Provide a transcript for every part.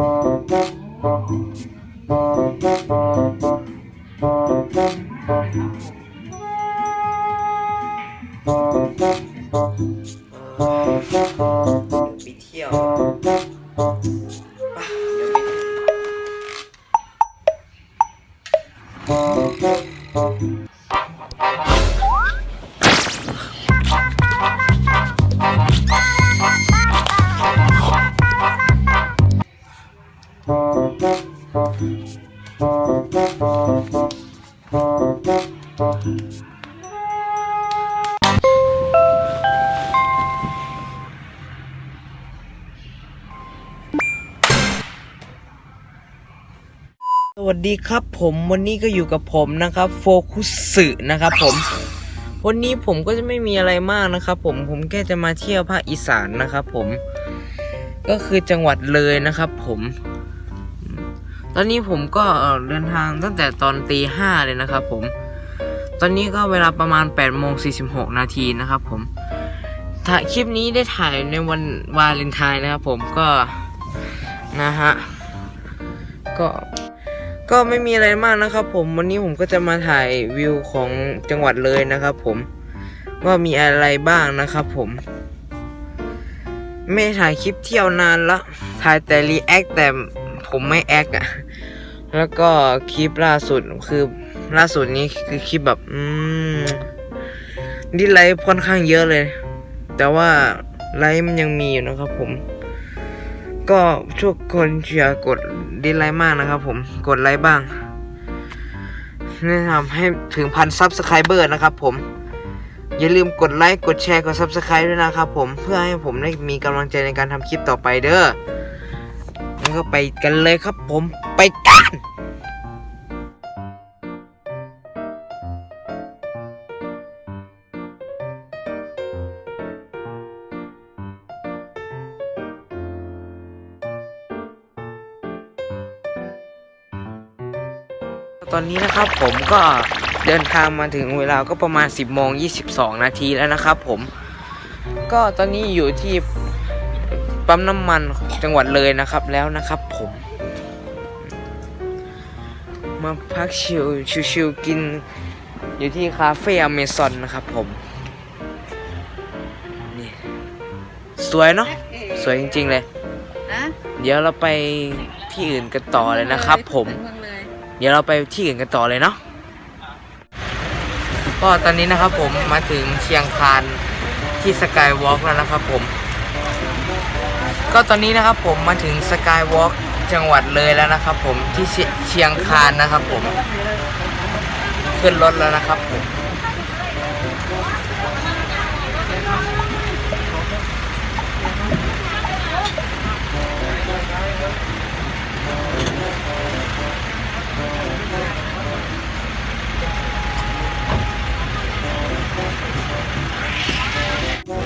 เอ สวัสดีครับผมวันนี้ก็อยู่กับผมนะครับโฟคุสึนะครับผม วันนี้ผมก็จะไม่มีอะไรมากนะครับ ผมผมแค่จะมาเที่ยวภาคอีสานนะครับ ผม ก็คือจังหวัดเลยนะครับ ผม ตอนนี้ผมก็เดินทางตั้งแต่ตอนตีห้าเลยนะครับผม ตอนนี้ก็เวลาประมาณ8ปดโมงสีนาทีนะครับผมถ่ายคลิปนี้ได้ถ่ายในวันวาเลนไทน์นะครับผมก็นะฮะก็ก็ไม่มีอะไรมากนะครับ ผมวันนี้ผมก็จะมาถ่ายวิวของจังหวัดเลยนะครับ ผมว่ามีอะไรบ้างนะครับ ผม ไม่ถ่ายคลิปเที่ยวนานละถ่ายแต่รีแอคแต่ ผมไม่แอคอะแล้วก็คลิปล่าสุดคือล่าสุดนี้คือคลิปแบบ อืมดิไลค์ค่อนข้างเยอะเลย แต่ว่าไลค์มันยังมีอยู่นะครับผม ก็ทุกคนอย่ากดดิไลค์มากนะครับผมกดไลค์บ้างแนะนำให้ถึงพันซับสไครเบอร์นะครับผม อย่าลืมกดไลค์กดแชร์กดซับสไคร b ์ด้วยนะครับผมเพื่อให้ผมได้มีกำลังใจในการทำคลิปต่อไปเด้อ งั้นก็ไปกันเลยครับผมไปกันตอนนี้นะครับผมก็เดินทางมาถึงเวลาก็ประมาณ 10โมง22 นาทีแล้วนะครับผม ก็ตอนนี้อยู่ที่ ปั๊มน้ำมันจังหวัดเลยนะครับแล้วนะครับผม มาพักชิลชิลๆกิน อยู่ที่คาเฟ่อเมซอนนะครับผมนี่สวยเนาะสวยจริง ๆ เลยอะเดี๋ยวเราไปที่อื่นกันต่อเลยนะครับ ผมเมืองเลยเดี๋ยวเราไปที่อื่นกันต่อเลยเนาะก็ตอนนี้นะครับผมมาถึงเชียงคานที่สกายวอล์กแล้วนะครับผม ก็ตอนนี้นะครับผมมาถึงสกายวอล์กจังหวัดเลยแล้วนะครับ ผมที่เชียงคานนะครับ ผม ขึ้นรถแล้วนะครับผม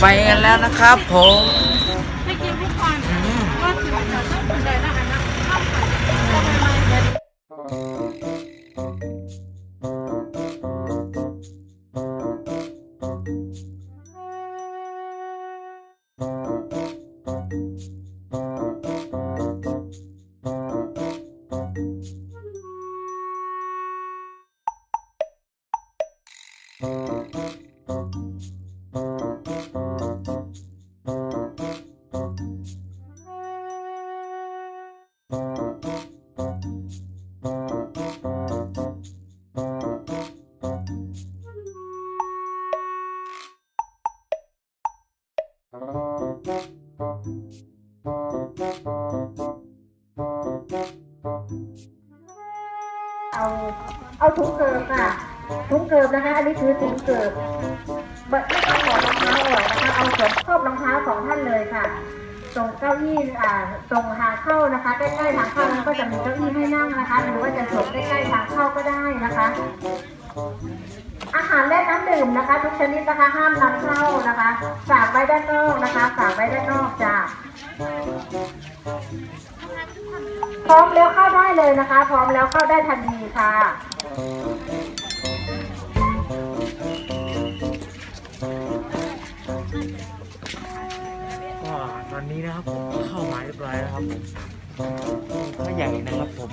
ไปกันแล้วนะครับผม เอาเอา ถุงเกิบค่ะถุงเกิบนะคะ อันนี้คือถุงเกิบเบิดไม่ต้องถอดรองเท้าออกนะคะเอาสวมครอบรองเท้าของท่านเลยค่ะ ตรงเก้าอี้อ่าตรงทางเข้านะคะใกล้ๆทางเข้านั้นก็จะมีเก้าอี้ให้นั่งนะคะหรือว่าจะสวมใกล้ๆทางเข้าก็ได้นะคะ อาหารและน้ำดื่มนะคะ ทุกชนิดนะคะห้ามนำเข้านะคะฝากไว้ด้านนอกนะคะฝากไว้ด้านนอกจ้ะพร้อมแล้วเข้าได้เลยนะคะ พร้อมแล้วเข้าได้ทันทีค่ะ นนี้นะครับผมก็เข้ามาเรียบร้อยแล้วครับผมก็ใหญ่นะครับผม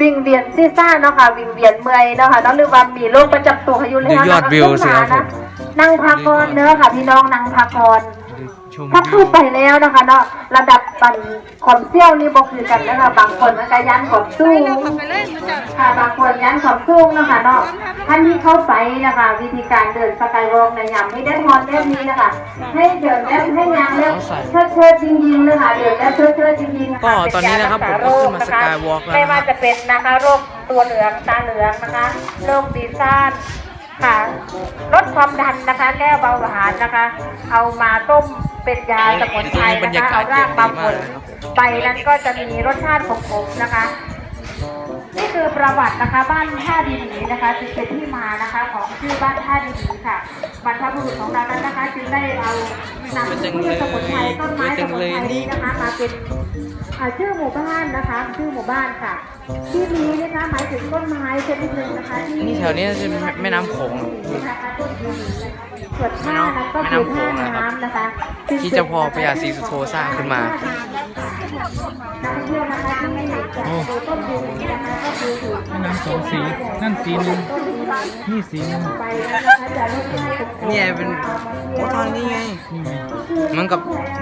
วิ่งเวียนซีซ่าเนาะค่ะวิ่งเวียนเมื่อยเนาะค่ะน้องลืมว่ามีโรคประจำตัวอยู่แล้วดูยอดวิวสิครับผม นั่งพักก่อนเนื้อะค่ะพี่น้องนั่งพักก่อนชม ถ้าวิเข้าวไปแล้วนะคะเนาะระดับปันขอมเซี่ยวนี่บอกคือกันนะคะบางคนมันก็ยันขอมสู้เราขับไปเล่นมาจากค่ะบางคนยันขอมสู้นะคะเนาะท่านที่เข้าไปนะคะ วิธีการเดินสกายวอล์กในยามไม่ได้ทอนแบบนี้นะคะ ให้เดินแบบให้ยางแบบเชิดเชิดๆจริงๆเลยค่ะเดินแบบเชิดเชิดๆจริงๆก็ตอนนี้นะครับผมก็ขึ้นมาสกายวอล์กแล้วไม่นะคว่ารับจะเป็นนะคะโรคตัวเหลืองตาเหลืองนะคะโรคดีซ่าน ค่ะ ลดความดันนะคะ แก้เบาหวานนะคะ เอามาต้มเป็นยาสมุนไพรบรรนะยาคะกาศเอารากมาผลเย็นดีมากเลยครับใบนั้นก็จะมีรสชาติขมๆนะคะ นี่คือประวัตินะคะบ้านท่าดีหนีนะคะจึงเป็นที่มานะคะของชื่อบ้านท่าดีหนีค่ะบรรพบุรุษของเรานั้นนะคะจึงได้เอานำพืชสมุนไพรต้นไม้สมุนไพรนี้นะคะ มาเป็นอ่าชื่อหมู่บ้านนะคะ ชื่อหมู่บ้านค่ะ ที่นี้นะคะหมายถึงต้นไม้ชนิดหนึ่งนะคะที่นี่แถวนี้จะเป็นแม่น้ำโขงนะคะต้นดีหนีส่วนท่านั้นก็คือท่าน้ำนะคะ ที่เจ้าพ่อพญาศรีสุโธสร้างขึ้นมา นักท่องเที่ยวนะคะที่ไม่เห็นจากดูต้นดีหนีนะคะก็คืออยู่แม่น้ำสองสี นั่นสีหนึ่งนี่สีหนึ่งไปนะคะจะลดค่าถูกเนี่ยเป็นโอ้ทางนี้ไง นี่ไงเหมือนกับ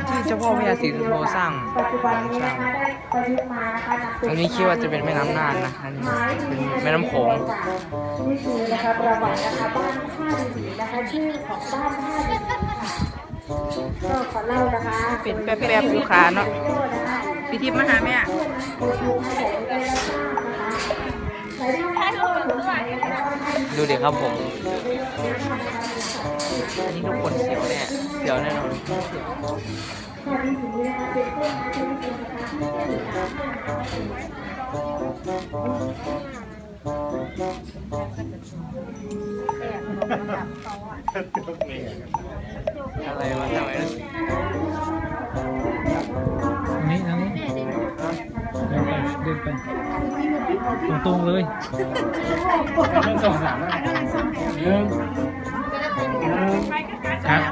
ที่เจ้าพ่อพญาศรีสุโธสร้างปัจจุบันนี้นะคะได้ประยุกต์มานะคะนำเป็ตรงนี้คิดว่าจะเป็นแม่น้ำน่านนะอันนี้เป็นแม่น้ำโขงนี่คือนะคะประวัตินะคะบ้านท่าดีนะคะชื่อของบ้านท่าดีค่ะก็ขอเล่านะคะเป็นแป๊บๆลูกค้าเนาะ พิธีมาหาแม่ดูเดี๋ยวครับผมอันนี้ทุกคนเสียวแน่เสียวแน่นอนอะไรวะทำไม นนี้อันนี้เดินไปเดินไปตรงตรงๆเลยสองสามหนึ่งครับ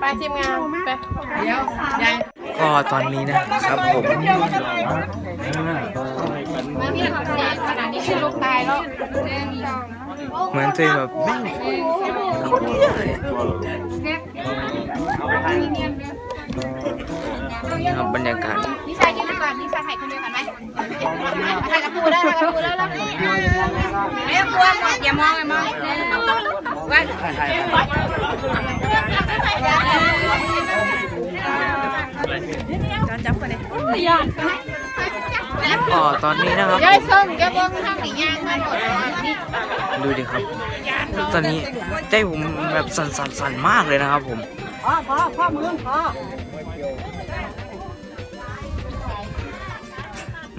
ไปทีมงานไปเดี๋ยวยังก็ตอนนี้นะครับผมไม่มีความเสี่ยงขนาดนี้คือลูกตายแล้วเหมือนตัวเองแบบแม่งคนเดียวเลย นะครับบรรยากาศนิชายืนก่อนนิชาถ่ายคนเดียวกันไหมถ่ายกับปูได้ถ่ายกับปูแล้วแล้วไม่ต้องกลัวอย่ามองอย่ามองว่าจอนจับคนเลยยอดก็ตอนนี้นะครับย้ายส่งย้ายบ้องข้างหนีย่างมาหมดนี่ดูดิครับ ตอนนี้ใจผมแบบสั่นๆๆมากเลยนะครับผมพ่อพ่อพ่อมือพ่อ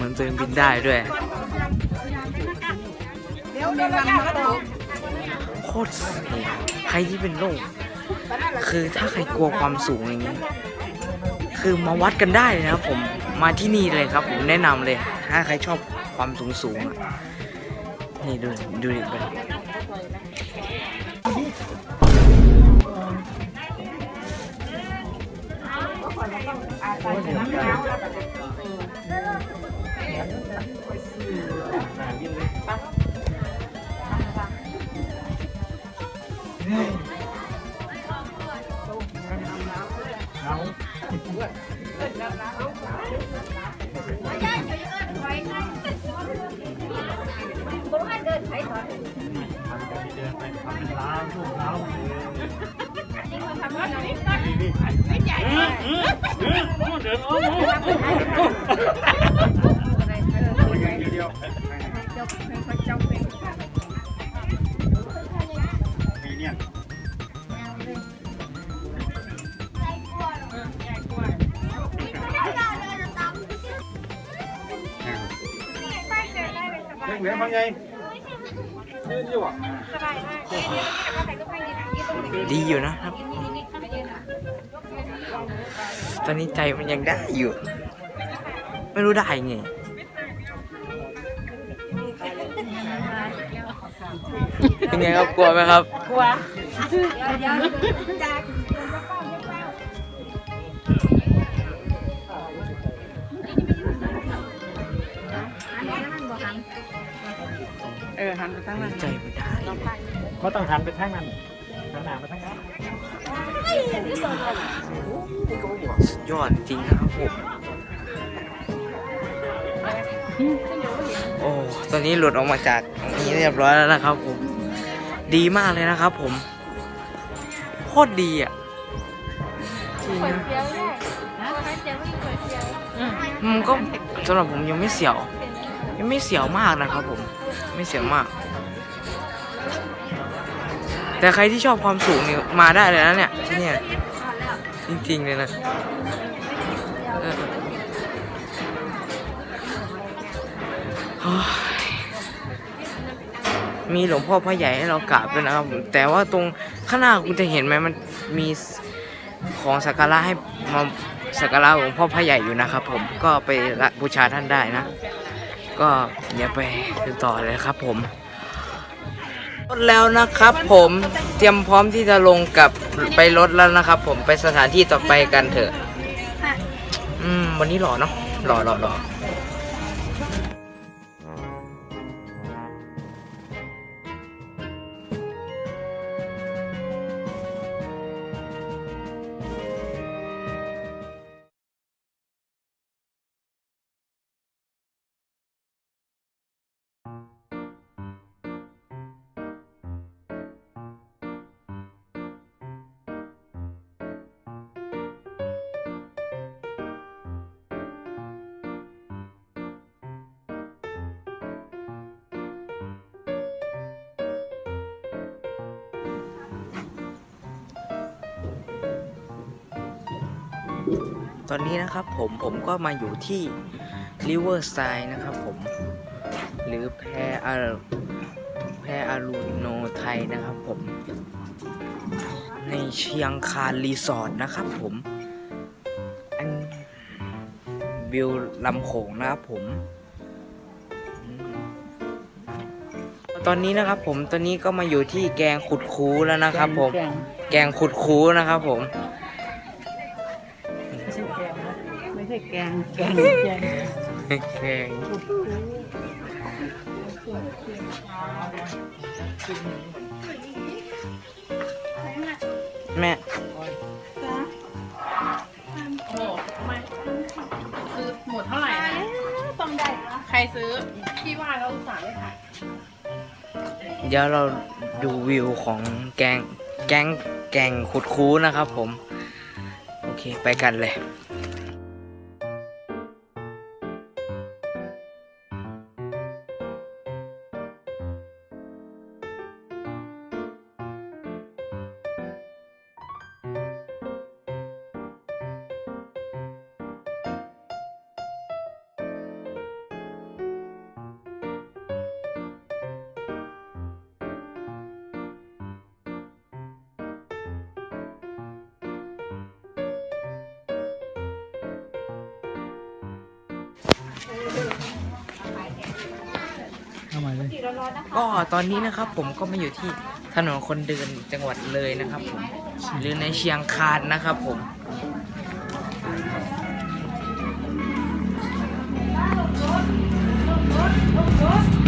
เหมือนตัวเองบินได้ด้วยเดี๋ยวเดี๋ยวเราจะตกโคตรเสียใครที่เป็นโรคคือถ้าใครกลัวความสูงอย่างนี้ คือมาวัดกันได้เลยนะครับผมมาที่นี่เลยครับ ผมแนะนำเลย ถ้าใครชอบความสูงสูงอะนี่ดูดูดิเป็น ดีอยู่ ยว บาไงอยู่ดีอยู่นะครับ ตอนนี้ใจมันยังได้อยู่ ไม่รู้ได้ไงเป็นไงครับกลัวไหมครับ กลัว หันไปทางนั้นใจไม่ได้ก็ต้องหันไปทางนั้นหันหน้าไปทางนั้นสุดยอดจริงนะครับผมโอ้ตอนนี้หลุดออกมาจากนี้เรียบร้อยแล้วนะครับผม ดีมากเลยนะครับผม โคตรดีอะจริงนะอืมก็สำหรับผมยังไม่เสียว ยังไม่เสียวมากนะครับผม ไม่เสียวมาก แต่ใครที่ชอบความสูงเนี่ยมาได้เลยนะเนี่ยที่เนี่ยจริงๆเลยนะมีหลวงพ่อพระใหญ่ให้เรากราบด้วยนะครับแต่ว่าตรงข้างหน้าคุณจะเห็นไหมมันมีของสักการะให้มาสักการะหลวงพ่อพระใหญ่อยู่นะครับผมก็ไปละบูชาท่านได้นะ ก็อย่าไปติดต่อเลยครับผมรถแล้วนะครับผมเตรียมพร้อมที่จะลงกับไปรถแล้วนะครับ ผมไปสถานที่ต่อไปกันเถอะ อืม วันนี้หล่อเนาะหล่อหล่อหล่อ ตอนนี้นะครับผมผมก็มาอยู่ที่ Riverside นะครับผม หรือแพอาแพอารูโนไทยนะครับผม ในเชียงคานรีสอร์ทนะครับผมอันวิวลำโขงนะครับผมอืมตอนนี้นะครับผมตอนนี้ก็มาอยู่ที่แกงขุดคูแล้วนะครับผม แกงขุดคูนะครับผม แกงแกงแกงแกงแม่คือหมดเท่าไหร่นะต้องได้ใครซื้อพี่ว่าเราอุตส่าห์ไม่ขายเดี๋ยวเราดูวิวของแกงแกงแกงขุดคูนะครับผม โอเคไปกันเลยาม่เลย ก็ตอนนี้นะครับผมก็มาอยู่ที่ถนนคนเดินจังหวัดเลยนะครับผมหรือในเชียงคานนะครับผมรถรถรถ